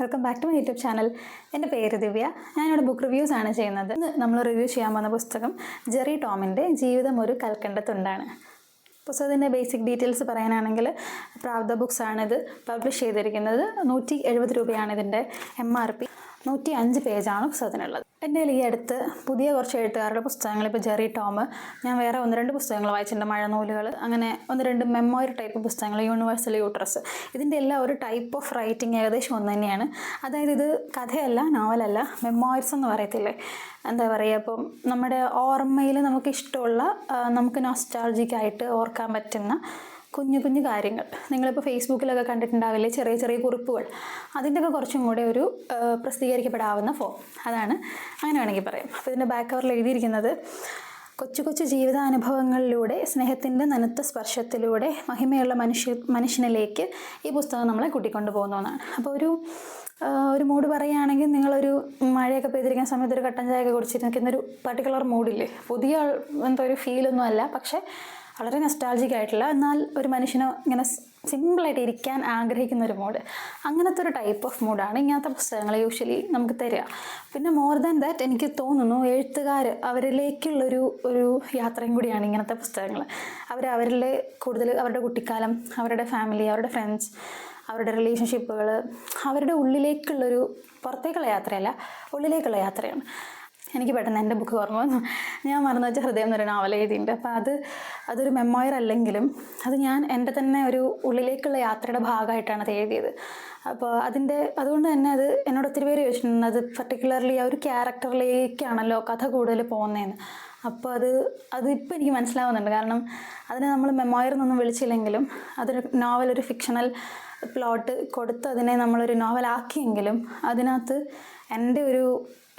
Welcome back to my YouTube channel. എന്റെ പേര് ദിവ്യ. ഞാനിവിടെ ബുക്ക് റിവ്യൂസ് ആണ് ചെയ്യുന്നത്. ഇന്ന് നമ്മൾ റിവ്യൂ ചെയ്യാൻ പോകുന്ന പുസ്തകം ജെറി ടോമിന്റെ ജീവിതം ഒരു കൽക്കണ്ടത്തുണ്ടാണ് പുസ്തകത്തിന്റെ ബേസിക് ഡീറ്റെയിൽസ് പറയാനാണെങ്കിൽ പ്രാവ്ത ബുക്സ് ആണിത് പബ്ലിഷ് ചെയ്തിരിക്കുന്നത് നൂറ്റി എഴുപത് രൂപയാണ് ഇതിന്റെ എം ആർ പി. നൂറ്റി അഞ്ച് പേജാണ് പുസ്തകത്തിനുള്ളത്. എന്റെ ഈ അടുത്ത് പുതിയ കുറച്ച് എഴുത്തുകാരുടെ പുസ്തകങ്ങൾ ഇപ്പോൾ ജെറി ടോം ഞാൻ വേറെ ഒന്ന് രണ്ട് പുസ്തകങ്ങൾ വായിച്ചിട്ടുണ്ട് മഴനൂലുകൾ അങ്ങനെ ഒന്ന് രണ്ട് മെമ്മോയർ ടൈപ്പ് പുസ്തകങ്ങൾ യൂണിവേഴ്സൽ യൂട്രസ് ഇതിന്റെ എല്ലാം ഒരു ടൈപ്പ് ഓഫ് റൈറ്റിംഗ് ഏകദേശം ഒന്ന് തന്നെയാണ്. അതായത് ഇത് കഥയല്ല നോവലല്ല മെമ്മോയർസ് എന്ന് പറയത്തില്ലേ? എന്താ പറയുക ഇപ്പം നമ്മുടെ ഓർമ്മയിൽ നമുക്ക് ഇഷ്ടമുള്ള നമുക്ക് നോസ്റ്റാൾജിക്കായിട്ട് ഓർക്കാൻ പറ്റുന്ന കുഞ്ഞു കുഞ്ഞു കാര്യങ്ങൾ. നിങ്ങളിപ്പോൾ ഫേസ്ബുക്കിലൊക്കെ കണ്ടിട്ടുണ്ടാവില്ലേ? ചെറിയ ചെറിയ കുറിപ്പുകൾ. അതിന്റെയൊക്കെ കുറച്ചും കൂടെ ഒരു പ്രസിദ്ധീകരിക്കപ്പെടാവുന്ന ഫോം അതാണ് അങ്ങനെ വേണമെങ്കിൽ പറയാം. അപ്പോൾ ഇതിന്റെ ബാക്ക് കവറിൽ എഴുതിയിരിക്കുന്നത് കൊച്ചു കൊച്ചു ജീവിതാനുഭവങ്ങളിലൂടെ സ്നേഹത്തിന്റെ നനുത്ത സ്പർശത്തിലൂടെ മഹിമയുള്ള മനുഷ്യ മനുഷ്യനിലേക്ക് ഈ പുസ്തകം നമ്മളെ കൂട്ടിക്കൊണ്ടു പോകുന്നതാണ് അപ്പോൾ ഒരു ഒരു മൂഡ് പറയുകയാണെങ്കിൽ നിങ്ങളൊരു മഴയൊക്കെ പെയ്തിരിക്കുന്ന സമയത്ത് ഒരു കട്ടൻ ചായയൊക്കെ കുടിച്ചിട്ട് നിൽക്കുന്ന ഒരു പർട്ടിക്കുലർ മൂഡില്ലേ പുതിയ എന്തോ ഒരു ഫീലൊന്നും അല്ല. പക്ഷേ വളരെ നെസ്റ്റാൾജിക് ആയിട്ടുള്ള എന്നാൽ ഒരു മനുഷ്യന് ഇങ്ങനെ സിമ്പിളായിട്ട് ഇരിക്കാൻ ആഗ്രഹിക്കുന്ന ഒരു മൂഡ് അങ്ങനത്തെ ഒരു ടൈപ്പ് ഓഫ് മൂഡാണ് ഇങ്ങനത്തെ പുസ്തകങ്ങൾ യൂഷ്വലി നമുക്ക് തരിക. പിന്നെ മോർ ദാൻ ദാറ്റ് എനിക്ക് തോന്നുന്നു എഴുത്തുകാർ അവരിലേക്കുള്ളൊരു ഒരു യാത്രയും കൂടിയാണ് ഇങ്ങനത്തെ പുസ്തകങ്ങൾ. അവർ അവരിലെ കൂടുതൽ അവരുടെ കുട്ടിക്കാലം അവരുടെ ഫാമിലി അവരുടെ ഫ്രണ്ട്സ് അവരുടെ റിലേഷൻഷിപ്പുകൾ അവരുടെ ഉള്ളിലേക്കുള്ളൊരു പുറത്തേക്കുള്ള യാത്രയല്ല ഉള്ളിലേക്കുള്ള യാത്രയാണ്. എനിക്ക് പെട്ടെന്ന് എന്റെ ബുക്ക് ഓർമ്മ വന്നു ഞാൻ മറന്നു വെച്ച ഹൃദയം എന്നൊരു നോവൽ എഴുതിയിട്ടുണ്ട്. അപ്പോൾ അത് അതൊരു മെമ്മോയർ അല്ലെങ്കിലും അത് ഞാൻ എന്റെ തന്നെ ഒരു ഉള്ളിലേക്കുള്ള യാത്രയുടെ ഭാഗമായിട്ടാണ് അത് എഴുതിയത്. അപ്പോൾ അതിന്റെ അതുകൊണ്ട് തന്നെ അത് എന്നോട് ഒത്തിരി പേര് ചോദിച്ചിട്ടുണ്ട് അത് പർട്ടിക്കുലർലി ആ ഒരു ക്യാരക്ടറിലേക്കാണല്ലോ കഥ കൂടുതൽ പോകുന്നതെന്ന് അപ്പോൾ അത് അതിപ്പോൾ എനിക്ക് മനസ്സിലാവുന്നുണ്ട്. കാരണം അതിനെ നമ്മൾ മെമ്മോയർ എന്നൊന്നും വിളിച്ചില്ലെങ്കിലും അതൊരു നോവൽ ഒരു ഫിക്ഷണൽ പ്ലോട്ട് കൊടുത്ത് അതിനെ നമ്മളൊരു നോവലാക്കിയെങ്കിലും അതിനകത്ത് എന്റെ ഒരു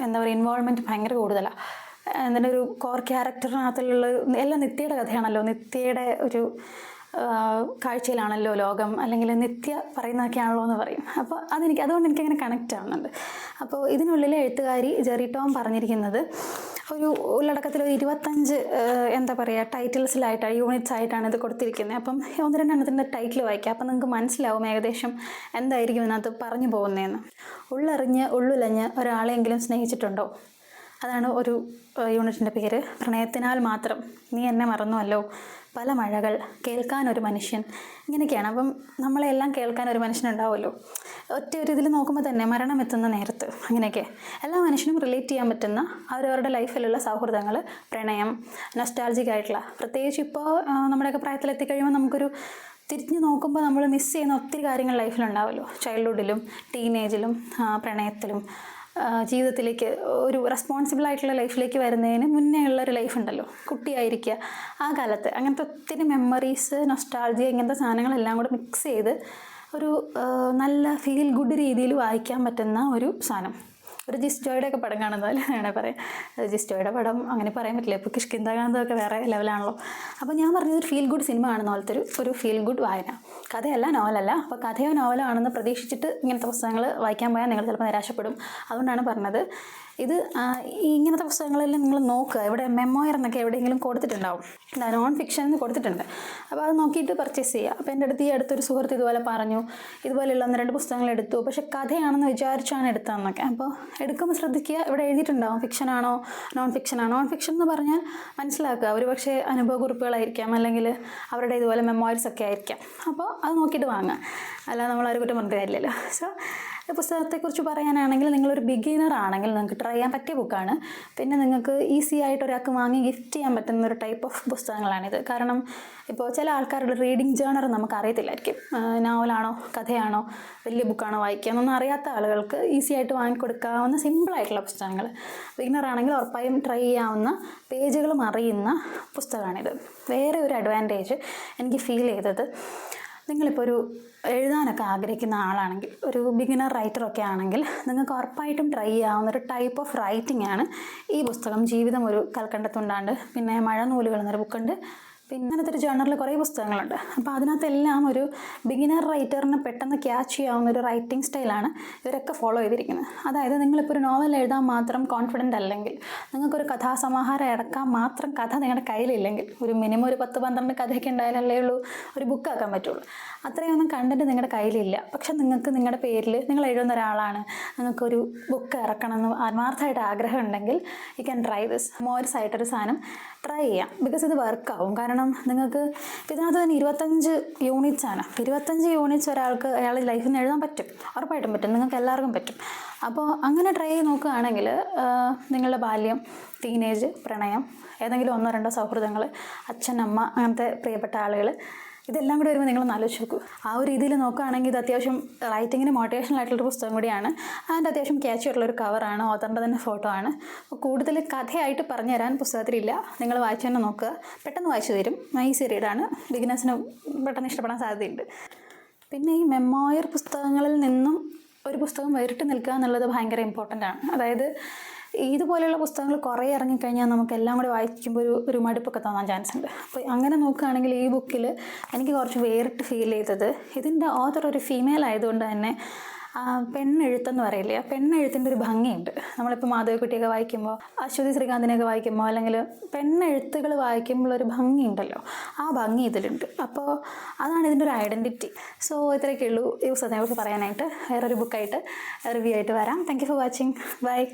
എന്താ പറയുക ഇൻവോൾവ്മെന്റ് ഭയങ്കര കൂടുതലാണ് അതിന്റെ ഒരു കോർ ക്യാരക്ടറിനകത്തുള്ള എല്ലാ നിത്യയുടെ കഥയാണല്ലോ. നിത്യയുടെ ഒരു കാഴ്ചയിലാണല്ലോ ലോകം അല്ലെങ്കിൽ നിത്യ പറയുന്നതൊക്കെയാണല്ലോ എന്ന് പറയും. അപ്പോൾ അതെനിക്ക് അതുകൊണ്ട് എനിക്ക് എനിക്കങ്ങനെ കണക്റ്റ് ആവുന്നുണ്ട്. അപ്പോൾ ഇതിനുള്ളിലെ എഴുത്തുകാരി ജെറി ടോം പറഞ്ഞിരിക്കുന്നത് ഒരു ഉള്ളടക്കത്തിൽ ഒരു ഇരുപത്തഞ്ച് എന്താ പറയുക ടൈറ്റിൽസിലായിട്ടാണ് യൂണിറ്റ്സ് ആയിട്ടാണ് ഇത് കൊടുത്തിരിക്കുന്നത്. അപ്പം ഒന്ന് രണ്ടെണ്ണത്തിന്റെ ടൈറ്റിൽ വായിക്കാം. അപ്പം നിങ്ങൾക്ക് മനസ്സിലാവും ഏകദേശം എന്തായിരിക്കും ഇതിനകത്ത് പറഞ്ഞു പോകുന്നതെന്ന്. ഉള്ളറിഞ്ഞ് ഉള്ളുലഞ്ഞ് ഒരാളെങ്കിലും സ്നേഹിച്ചിട്ടുണ്ടോ? അതാണ് ഒരു യൂണിറ്റിന്റെ പേര്. പ്രണയത്തിനാൽ മാത്രം. നീ എന്നെ മറന്നുവല്ലോ. പല മഴകൾ കേൾക്കാൻ ഒരു മനുഷ്യൻ ഇങ്ങനെയൊക്കെയാണ്. അപ്പം നമ്മളെല്ലാം കേൾക്കാൻ ഒരു മനുഷ്യനുണ്ടാവുമല്ലോ. ഒറ്റ ഒരു ഇതിൽ നോക്കുമ്പോൾ തന്നെ മരണം എത്തുന്ന നേരത്ത് അങ്ങനെയൊക്കെ. എല്ലാ മനുഷ്യനും റിലേറ്റ് ചെയ്യാൻ പറ്റുന്ന അവരവരുടെ ലൈഫിലുള്ള സൗഹൃദങ്ങൾ പ്രണയം നൊസ്റ്റാൾജിക് ആയിട്ടുള്ള. പ്രത്യേകിച്ച് ഇപ്പോൾ നമ്മുടെയൊക്കെ പ്രായത്തിൽ എത്തിക്കഴിയുമ്പോൾ നമുക്കൊരു തിരിഞ്ഞ് നോക്കുമ്പോൾ നമ്മൾ മിസ് ചെയ്യുന്ന ഒത്തിരി കാര്യങ്ങൾ ലൈഫിലുണ്ടാവുമല്ലോ. ചൈൽഡ്ഹുഡിലും ടീനേജിലും പ്രണയത്തിലും ജീവിതത്തിലേക്ക് ഒരു റെസ്പോൺസിബിൾ ആയിട്ടുള്ള ലൈഫിലേക്ക് വരുന്നതിന് മുന്നേ ഉള്ള ഒരു ലൈഫ് ഉണ്ടല്ലോ. കുട്ടിയായിരിക്കുക ആ കാലത്ത്. അങ്ങനത്തെ ഒത്തിരി മെമ്മറീസ് നൊസ്റ്റാൾജിയ ഇങ്ങനത്തെ സാധനങ്ങളെല്ലാം കൂടെ മിക്സ് ചെയ്ത് ഒരു നല്ല ഫീൽ ഗുഡ് രീതിയിൽ വായിക്കാൻ പറ്റുന്ന ഒരു സാധനം. ഒരു ജിസ്റ്റോയുടെ ഒക്കെ പടം കാണുന്നത് വേണേൽ പറയാം. ജിസ്റ്റോയുടെ പടം അങ്ങനെ പറയാൻ പറ്റില്ല. ഇപ്പോൾ കിഷ്കിന്താകാന്തമൊക്കെ വേറെ ലെവലാണല്ലോ അപ്പോൾ ഞാൻ പറഞ്ഞത് ഒരു ഫീൽ ഗുഡ് സിനിമ ആണെന്ന് പോലത്തെ ഒരു ഒരു ഫീൽ ഗുഡ് വായന. കഥയല്ല നോവലല്ല അപ്പോൾ കഥയോ നോവലോ ആണെന്ന് പ്രതീക്ഷിച്ചിട്ട് ഇങ്ങനത്തെ പുസ്തകങ്ങൾ വായിക്കാൻ പോയാൽ നിങ്ങൾ ചിലപ്പോൾ നിരാശപ്പെടും. അതുകൊണ്ടാണ് പറഞ്ഞത് ഇത് ഇങ്ങനത്തെ പുസ്തകങ്ങളെല്ലാം നിങ്ങൾ നോക്കുക. ഇവിടെ മെമ്മോയർ എന്നൊക്കെ എവിടെയെങ്കിലും കൊടുത്തിട്ടുണ്ടാവും. നോൺ ഫിക്ഷൻ എന്ന് കൊടുത്തിട്ടുണ്ട്. അപ്പോൾ അത് നോക്കിയിട്ട് പർച്ചേസ് ചെയ്യുക. അപ്പോൾ എന്റെ അടുത്ത് ഈ അടുത്തൊരു സുഹൃത്ത് ഇതുപോലെ പറഞ്ഞു ഇതുപോലെയുള്ള ഒന്ന് രണ്ട് പുസ്തകങ്ങൾ എടുത്തു. പക്ഷേ കഥയാണെന്ന് വിചാരിച്ചാണ് എടുത്തതെന്നൊക്കെ. അപ്പോൾ എടുക്കുമ്പോൾ ശ്രദ്ധിക്കുക ഇവിടെ എഴുതിയിട്ടുണ്ടാവും ഫിക്ഷനാണോ നോൺ ഫിക്ഷനാണോ നോൺ ഫിക്ഷൻ എന്ന് പറഞ്ഞാൽ മനസ്സിലാക്കുക. ഒരു പക്ഷേ അനുഭവക്കുറിപ്പുകളായിരിക്കാം അല്ലെങ്കിൽ അവരുടെ ഇതുപോലെ മെമ്മോയർസ് ഒക്കെ ആയിരിക്കാം. അപ്പോൾ അത് നോക്കിയിട്ട് വാങ്ങുക. അല്ലാതെ നമ്മൾ ആരും കുറ്റം പറഞ്ഞിട്ട് കാര്യമില്ലല്ലോ സോ പുസ്തകത്തെക്കുറിച്ച് പറയാനാണെങ്കിൽ നിങ്ങളൊരു ബിഗിനർ ആണെങ്കിൽ നിങ്ങൾക്ക് ട്രൈ ചെയ്യാൻ പറ്റിയ ബുക്കാണ് പിന്നെ നിങ്ങൾക്ക് ഈസി ആയിട്ട് ഒരാൾക്ക് വാങ്ങി ഗിഫ്റ്റ് ചെയ്യാൻ പറ്റുന്ന ഒരു ടൈപ്പ് ഓഫ് പുസ്തകങ്ങളാണിത് കാരണം ഇപ്പോൾ ചില ആൾക്കാരുടെ റീഡിങ് ജേണർ നമുക്ക് അറിയത്തില്ലായിരിക്കും നോവലാണോ കഥയാണോ വലിയ ബുക്കാണോ വായിക്കുക എന്നൊന്നും അറിയാത്ത ആളുകൾക്ക് ഈസി ആയിട്ട് വാങ്ങിക്കൊടുക്കാവുന്ന സിമ്പിളായിട്ടുള്ള പുസ്തകങ്ങൾ. ബിഗിനർ ആണെങ്കിൽ ഉറപ്പായും ട്രൈ ചെയ്യാവുന്ന പേജുകളും അറിയുന്ന പുസ്തകമാണിത്. വേറെ ഒരു അഡ്വാന്റേജ് എനിക്ക് ഫീൽ ചെയ്തത് നിങ്ങളിപ്പോൾ ഒരു എഴുതാനൊക്കെ ആഗ്രഹിക്കുന്ന ആളാണെങ്കിൽ ഒരു ബിഗിനർ റൈറ്ററൊക്കെ ആണെങ്കിൽ നിങ്ങൾക്ക് ഉറപ്പായിട്ടും ട്രൈ ചെയ്യാവുന്ന ഒരു ടൈപ്പ് ഓഫ് റൈറ്റിംഗ് ആണ് ഈ പുസ്തകം. ജീവിതം ഒരു കൽക്കണ്ടത്തുണ്ടാണ്ട് പിന്നെ മഴ നൂലുകൾ എന്നൊരു ബുക്കുണ്ട് പിന്നെ അങ്ങനത്തെ ഒരു ജേണറിൽ കുറേ പുസ്തകങ്ങളുണ്ട്. അപ്പോൾ അതിനകത്തെല്ലാം ഒരു ബിഗിനർ റൈറ്ററിന് പെട്ടെന്ന് ക്യാച്ച് ചെയ്യാവുന്ന ഒരു റൈറ്റിംഗ് സ്റ്റൈലാണ് ഇവരൊക്കെ ഫോളോ ചെയ്തിരിക്കുന്നത്. അതായത് നിങ്ങളിപ്പോൾ ഒരു നോവൽ എഴുതാൻ മാത്രം കോൺഫിഡന്റ് അല്ലെങ്കിൽ നിങ്ങൾക്കൊരു കഥാസമാഹാരം ഇറക്കാൻ മാത്രം കഥ നിങ്ങളുടെ കയ്യിലില്ലെങ്കിൽ ഒരു മിനിമം ഒരു പത്ത് പന്ത്രണ്ട് കഥയൊക്കെ ഉണ്ടായാലല്ലേ ഉള്ളൂ ഒരു ബുക്ക് ആക്കാൻ പറ്റുള്ളൂ. അത്രയൊന്നും കണ്ടന്റ് നിങ്ങളുടെ കയ്യിലില്ല. പക്ഷെ നിങ്ങൾക്ക് നിങ്ങളുടെ പേരിൽ നിങ്ങൾ എഴുതുന്ന ഒരാളാണ് നിങ്ങൾക്കൊരു ബുക്ക് ഇറക്കണമെന്ന് ആത്മാർത്ഥമായിട്ട് ആഗ്രഹം ഉണ്ടെങ്കിൽ യു ക്യാൻ ട്രൈ ദിസ് മോർസ് ആയിട്ടൊരു സാധനം ട്രൈ ചെയ്യാം. ബിക്കോസ് ഇത് വർക്കാവും കാരണം നിങ്ങൾക്ക് ഇതിനകത്ത് തന്നെ ഇരുപത്തഞ്ച് യൂണിറ്റ്സ് ആണ്. ഇരുപത്തഞ്ച് യൂണിറ്റ്സ് ഒരാൾക്ക് അയാൾ ലൈഫിൽ നിന്ന് എഴുതാൻ പറ്റും. ഉറപ്പായിട്ടും പറ്റും. നിങ്ങൾക്ക് എല്ലാവർക്കും പറ്റും. അപ്പോൾ അങ്ങനെ ട്രൈ ചെയ്ത് നോക്കുകയാണെങ്കിൽ നിങ്ങളുടെ ബാല്യം ടീനേജ് പ്രണയം ഏതെങ്കിലും ഒന്നോ രണ്ടോ സൗഹൃദങ്ങൾ അച്ഛൻ അമ്മ അങ്ങനത്തെ പ്രിയപ്പെട്ട ആളുകൾ ഇതെല്ലാം കൂടി വരുമ്പോൾ നിങ്ങൾ ആലോചിച്ച് നോക്കൂ. ആ ഒരു രീതിയിൽ നോക്കുകയാണെങ്കിൽ ഇത് അത്യാവശ്യം റൈറ്റിങ്ങിന് മോട്ടിവേഷണൽ ആയിട്ടുള്ളൊരു പുസ്തകം കൂടിയാണ്. ആൻഡ് അത്യാവശ്യം ക്യാച്ച് ആയിട്ടുള്ളൊരു കവറാണ് ഓത്തറിന്റെ തന്നെ ഫോട്ടോ ആണ്. കൂടുതൽ കഥയായിട്ട് പറഞ്ഞു തരാൻ പുസ്തകത്തിലില്ല. നിങ്ങൾ വായിച്ചു തന്നെ നോക്കുക. പെട്ടെന്ന് വായിച്ചു തരും. ഈസി റീഡാണ് ബിഗിനേഴ്സിന് പെട്ടെന്ന് ഇഷ്ടപ്പെടാൻ സാധ്യതയുണ്ട്. പിന്നെ ഈ മെമ്മോയർ പുസ്തകങ്ങളിൽ നിന്നും ഒരു പുസ്തകം വേറിട്ട് നിൽക്കുക എന്നുള്ളത് ഭയങ്കര ഇമ്പോർട്ടന്റ് ആണ്. അതായത് ഇതുപോലെയുള്ള പുസ്തകങ്ങൾ കുറേ ഇറങ്ങിക്കഴിഞ്ഞാൽ നമുക്ക് എല്ലാം കൂടി വായിക്കുമ്പോൾ ഒരു ഒരു മടുപ്പൊക്കെ തോന്നാൻ ചാൻസ് ഉണ്ട്. അപ്പോൾ അങ്ങനെ നോക്കുകയാണെങ്കിൽ ഈ ബുക്കിൽ എനിക്ക് കുറച്ച് വേറിട്ട് ഫീൽ ചെയ്തത്. ഇതിന്റെ ഓതർ ഒരു ഫീമെയിൽ ആയതുകൊണ്ട് തന്നെ പെണ്ണെഴുത്തെന്ന് പറയില്ലേ? ആ പെണ്ണെഴുത്തിന്റെ ഒരു ഭംഗിയുണ്ട്. നമ്മളിപ്പോൾ മാധവിക്കുട്ടിയൊക്കെ വായിക്കുമ്പോൾ അശ്വതി ശ്രീകാന്തിനെയൊക്കെ വായിക്കുമ്പോൾ അല്ലെങ്കിൽ പെണ്ണെഴുത്തുകൾ വായിക്കുമ്പോൾ ഒരു ഭംഗിയുണ്ടല്ലോ. ആ ഭംഗി ഇതിലുണ്ട്. അപ്പോൾ അതാണ് ഇതിന്റെ ഒരു ഐഡന്റിറ്റി സോ ഇത്രയൊക്കെ ഉള്ളൂ ഈ പുസ്തകത്തെക്കുറിച്ച് പറയാനായിട്ട്. വേറൊരു ബുക്കായിട്ട് റിവ്യൂ ആയിട്ട് വരാം. Thank you for watching bye